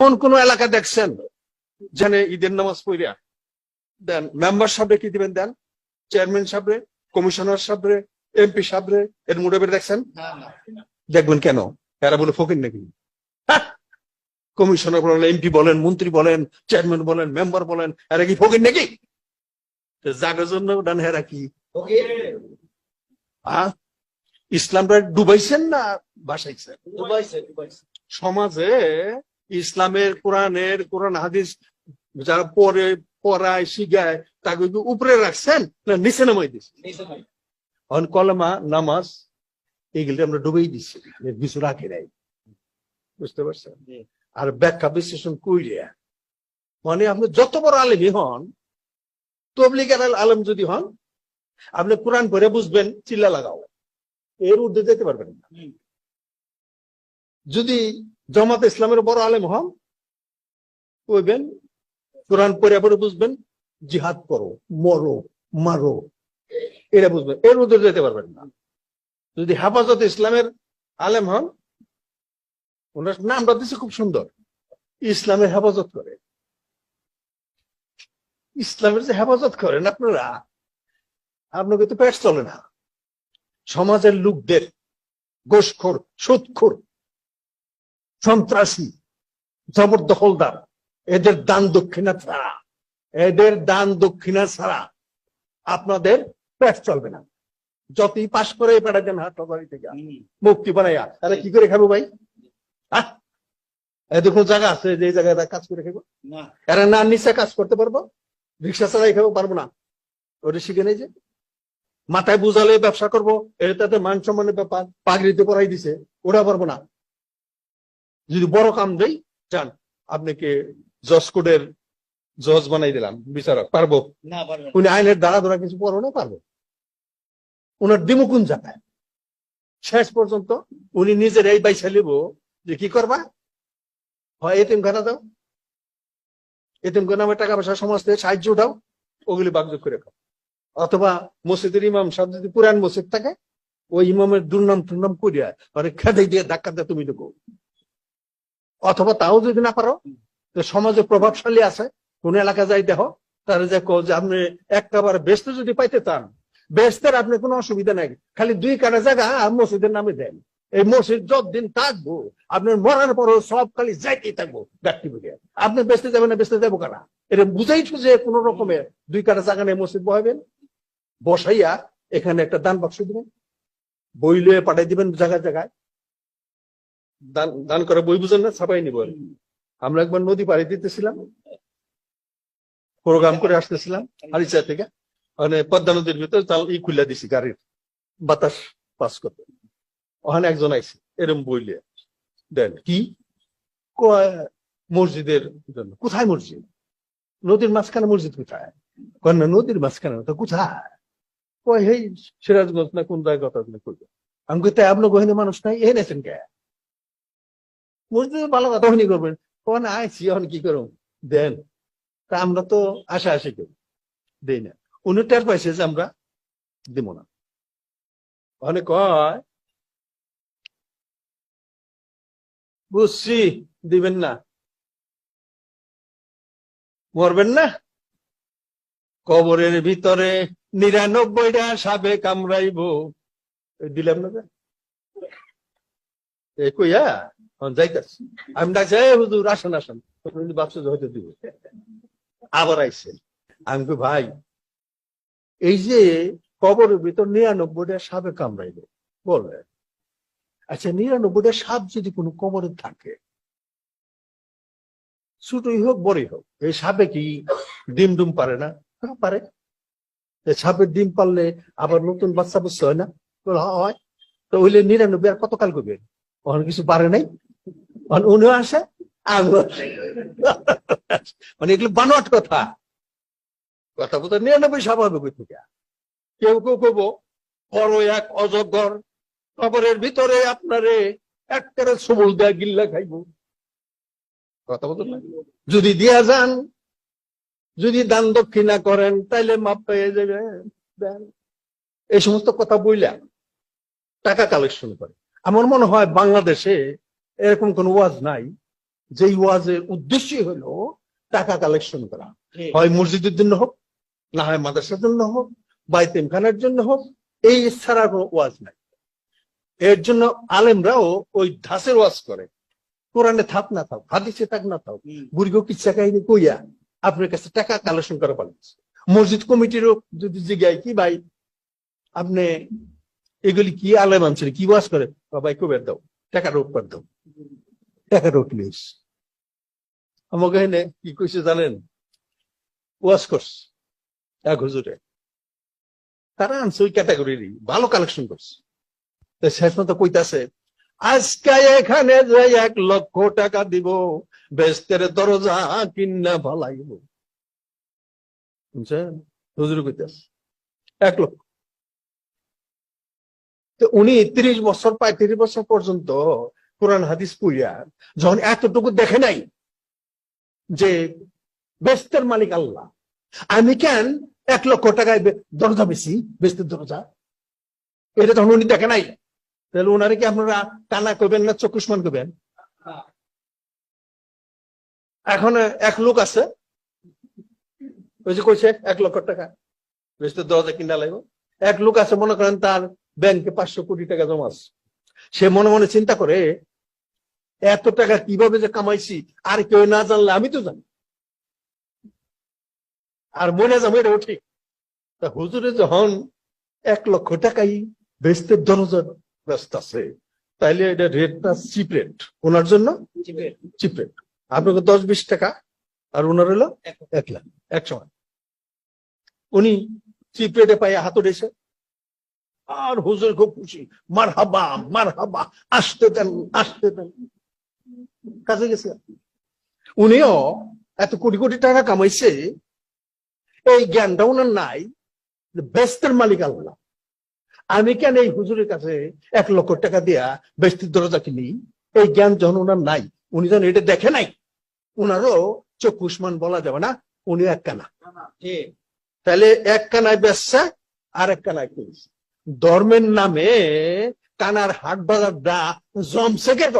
কোন কোন এলাকা দেখছেন? যেখানে ঈদের নামাজ পড়িয়া। দেন মেম্বার সাহেবরে কি দিবেন দেন? চেয়ারম্যান সাহেবরে কমিশনার সাহেবরে এমপি সাহেবরে এর মুডেবের দেখছেন? দেখবেন কেন? এরা বলে ফকির নাকি? কমিশনার বলেন এমপি বলেন মন্ত্রী বলেন চেয়ারম্যান বলেন মেম্বার বলেন এরা কি ফকির নাকি? জাগার জন্য ডান হেরা কি? হ্যাঁ? ইসলামটা ডুবাইছেন না বাসাইছেন? সমাজে ইসলামের কোরআনের কোরআন হাদিস যারা পরে পড়ায় শিখায় তাকে কি উপরে রাখছেন না নিচে নামাই দিচ্ছেন অন কলমা নামাজ এগুলি আমরা ডুবেই দিচ্ছি এর কিছু রাখি নাই। বুঝতে পারছেন? আর ব্যাখ্যা বিশ্লেষণ কইরিয়া মানে আপনি যত বড় আলেমই হন তবলিগের আলেম যদি হন আপনি কোরআন পড়ে বুঝবেন চিল্লা লাগাও। এর ঊর্ধ্বে যেতে পারবেন না। যদি জামাত ইসলামের বড় আলেম হন, কইবেন, কোরআন পড়ে পড়ে বুঝবেন, জিহাদ করো, মরো, মারো, এটা বুঝবেন। এর ঊর্ধ্বে যেতে পারবেন না। যদি হেফাজত ইসলামের আলেম হন, ওনার নামটা দিচ্ছে খুব সুন্দর। ইসলামের হেফাজত করে। ইসলামের যে হেফাজত করেন আপনারা, আপনাকে তো পেট চলে না। সমাজের লোকদের গোসখোর সুদখোর সন্ত্রাসী জবরদখলদার এদের দান দক্ষিণা ছাড়া এদের দান দক্ষিণা ছাড়া আপনাদের পেট চলবে না। যতই পাশ করে পাঠাচ্ছেন হাট বাড়ি থেকে মুক্তি বানাইয়া তাহলে কি করে খাব ভাই? হ্যাঁ এদের কোনো জায়গা আছে যে জায়গায় কাজ করে খাব। এরা না নিচে কাজ করতে পারব রিক্সা চালাই খাব পারব না। ওটা শিখে নেই যে। মাথায় বুঝালে ব্যবসা করব এটা তাদের মান সম্মানের ব্যাপার পাগড়িতে পড়াই দিছে ওরা পারব না। যদি বড় কাম দেই যান আপনাকে জজ কোডের জজ বানাই দিলাম বিচারক পারব? উনি আইনের দ্বারা ধরা কিছু পড়ো না পারব। ওনার দিমুকুন জায়গায় শেষ পর্যন্ত উনি নিজের এই বাইসা লিব যে কি করবা? হয় এতিম খানা দাও। এতিম খানা টাকা পয়সা সমাজ থেকে সাহায্য দাও ওগুলি বাগযোগ করে খাও। অথবা মসজিদের ইমাম সাহেব যদি পুরান মসজিদ থাকে ওই ইমামের দুর্নাম টুর্নাম করিয়া মানে খেতে দিয়ে ধাক্কা দিয়ে তুমি ঢুকো অথবা তাও যদি না পারো তো সমাজে প্রভাবশালী আছে কোন এলাকা যাই দেখো তারা যে কো যে আপনি একটা বার বেসতে যদি পাইতে চান বেসতের আপনি কোনো অসুবিধা নাই খালি দুই কাটা জায়গা মসজিদের নামে দেন। এই মসজিদ যতদিন থাকব আপনার মরার পরও সব খালি যাইতেই থাকব ব্যক্তি বুঝে আপনি বেসতে যাবেন না বেসতে যাব কারা? এটা বুঝাইছো যে কোন রকমের দুই কাটা জায়গা নিয়ে মসজিদ বহাবেন বসাইয়া এখানে একটা দান বাক্স দিবেন বই লয়ে পাঠাই দিবেন জায়গায় জায়গায়। দান দান করে বই বুঝেন না, ছাপাই নিব আমরা একবার নদী পাড়ি দিতেছিলাম, প্রোগ্রাম করে আসতেছিলাম, হারিচা থেকে। মানে পদ্মা নদীর ভিতরে তাল ই খুলে দিছি গাড়ির, বাতাস পাস করতে। ওখানে একজন আইছে, এরম বইলে দেন, কি? মসজিদের জন্য। কোথায় মসজিদ? নদীর মাঝখানে মসজিদ কোথায়? না, নদীর মাঝখানে তো কোথায়? কয়, হেই, সিরাজগঞ্জ না কোন জায়গা কথা করবে আমি তাই আপনার গহিনী মানুষ নাই, এ নেছেন কে? মসজিদে ভালো কথা হনি করবেন। কন আইছি এখন কি করুন দেন। তা আমরা তো আশা আশি করি। দেই না। উনি টের পাইছে যে আমরা দিব না। অনেক কয়? বুঝছি, দিবেন না। মরবেন না? কবরের ভিতরে নিরানব্বইটা সাবে কামড়াইব দিলাম না যে? কইয়া? যাইতাছি আমি ডাকছি "এই হুজুর আসেন আসেন। হয়তো দিব। আবার আইসে আমি ভাই এই যে কবরের ভিতর নিরানব্বইটা সাপে আচ্ছা নিরানব্বইটা সাপ যদি কোনো কবরে থাকে ছোটই হোক বড়ই হোক এই সাপে কি ডিম ডুম পারে না? হ্যাঁ, পারে। সাপের ডিম পারলে আবার নতুন বাচ্চা বুচ্চা হয় না? "হ্যাঁ, হয়। তো হইলে নিরানব্বই আর কতকাল করবে? ওখানে কিছু পারে নাই? মানে উনিও আসে? আমিও। মানে এগুলো বানোয়াট কথা। কথা বলতে নিরানব্বই স্বাভাবিক থেকে? কেউ কেউ কব বড় এক অজগর, কবরের ভিতরে আপনারে একটা সবল দেয়া গিল্লা খাইব। কথা বলতে না? যদি দিয়া যান, যদি দান দক্ষিণা করেন, তাইলে মাপ পেয়ে যাবে। এই সমস্ত কথা বইলাম টাকা কালেকশন করে। আমার মনে হয় বাংলাদেশে এরকম কোন ওয়াজ নাই যেই ওয়াজের উদ্দেশ্যই হলো টাকা কালেকশন করা। হয় মসজিদের জন্য হোক না হয় মাদ্রাসার জন্য হোক বা খানার জন্য হোক এই ছাড়া কোনো ওয়াজ নাই। এর জন্য আলেমরাও ওই ধাসের ওয়াজ করে। কোরআনে থাক না থাক হাদিসে থাক না থাক বুড়িগো কিচ্ছা কাহিনী কইয়া আপনার কাছে টাকা কালেকশন করা পারেন মসজিদ কমিটিরও যদি জিজ্ঞাই কি ভাই আপনি এগুলি কি আলেম আনছেন কি ওয়াজ করে? ভাই কবের দাও টাকা রোপ করে দাও। প্লিজ আমাকে এনে কি কইছে জানেন? ওয়াজ করছে এক হুজুরে। তারা আনছে ওই ক্যাটাগরিরই, ভালো কালেকশন করছে। তো শেষ মতো কইতাছে, আজকে এখানে যে এক লক্ষ টাকা দিব, বেস্তের দরজা কিনা ভালাইব। বুঝছেন? হুজুর কইতাছে, এক লক্ষ। তো উনি তিরিশ বছর, পঁয়ত্রিশ বছর পর্যন্ত কোরআন হাদিস পড়িয়া যখন এতটুকু দেখে নাই যে বেস্তের মালিক আল্লাহ, আমি কেন এক লক্ষ টাকায় দরজা বেশি বেস্তের দরজা? এটা তখন উনি দেখে নাই। তাহলে ওনারে কি আপনারা টানা করবেন না চকুষ্মান করবেন? এখন এক লোক আছে, ওই যে কইছে, এক লক্ষ টাকা। বেস্তের দরজা কিনা লাগবে? এক লোক আছে, মনে করেন তার ব্যাংকে পাঁচশো কোটি টাকা জমা আছে। সে মনে মনে চিন্তা করে এত টাকা কীভাবে যে কামাইছি? আর কেউ না জানলে আমি তো জানি। আর মনে যাব এটাও ঠিক তা হুজুরে যখন এক লক্ষ টাকাই বেচতে দরজার ব্যস্ত আছে তাইলে এটা রেটটা চিপ রেট ওনার জন্য? চিপ রেট আপনাকে দশ বিশ টাকা আর ওনার হলো এক লাখ। এক সময়। উনি চিপ রেটে পাইয়া হাত উঠেছে। আর হুজুর খুব খুশি। মার হাবা মার হাবা আসতে দেন আসতে দেন। কাজে গেছে উনিও এত কোটি কোটি টাকা কামাইছে এই জ্ঞানটা ওনার নাই যে বেস্তের মালিক আল্লাহ। আমি কেন এই হুজুরের কাছে এক লক্ষ টাকা দিয়া বেস্তির দরজা কিনি? এই জ্ঞান যখন ওনার নাই উনি যখন এটা দেখে নাই ওনারও চোখ উসমান বলা যাবে না উনি এক কানা। তাহলে এক কানায় বেসছে আর এক কানায় কিনছে ধর্মের নামে কানার হাট বাজারটা জমছে কেন?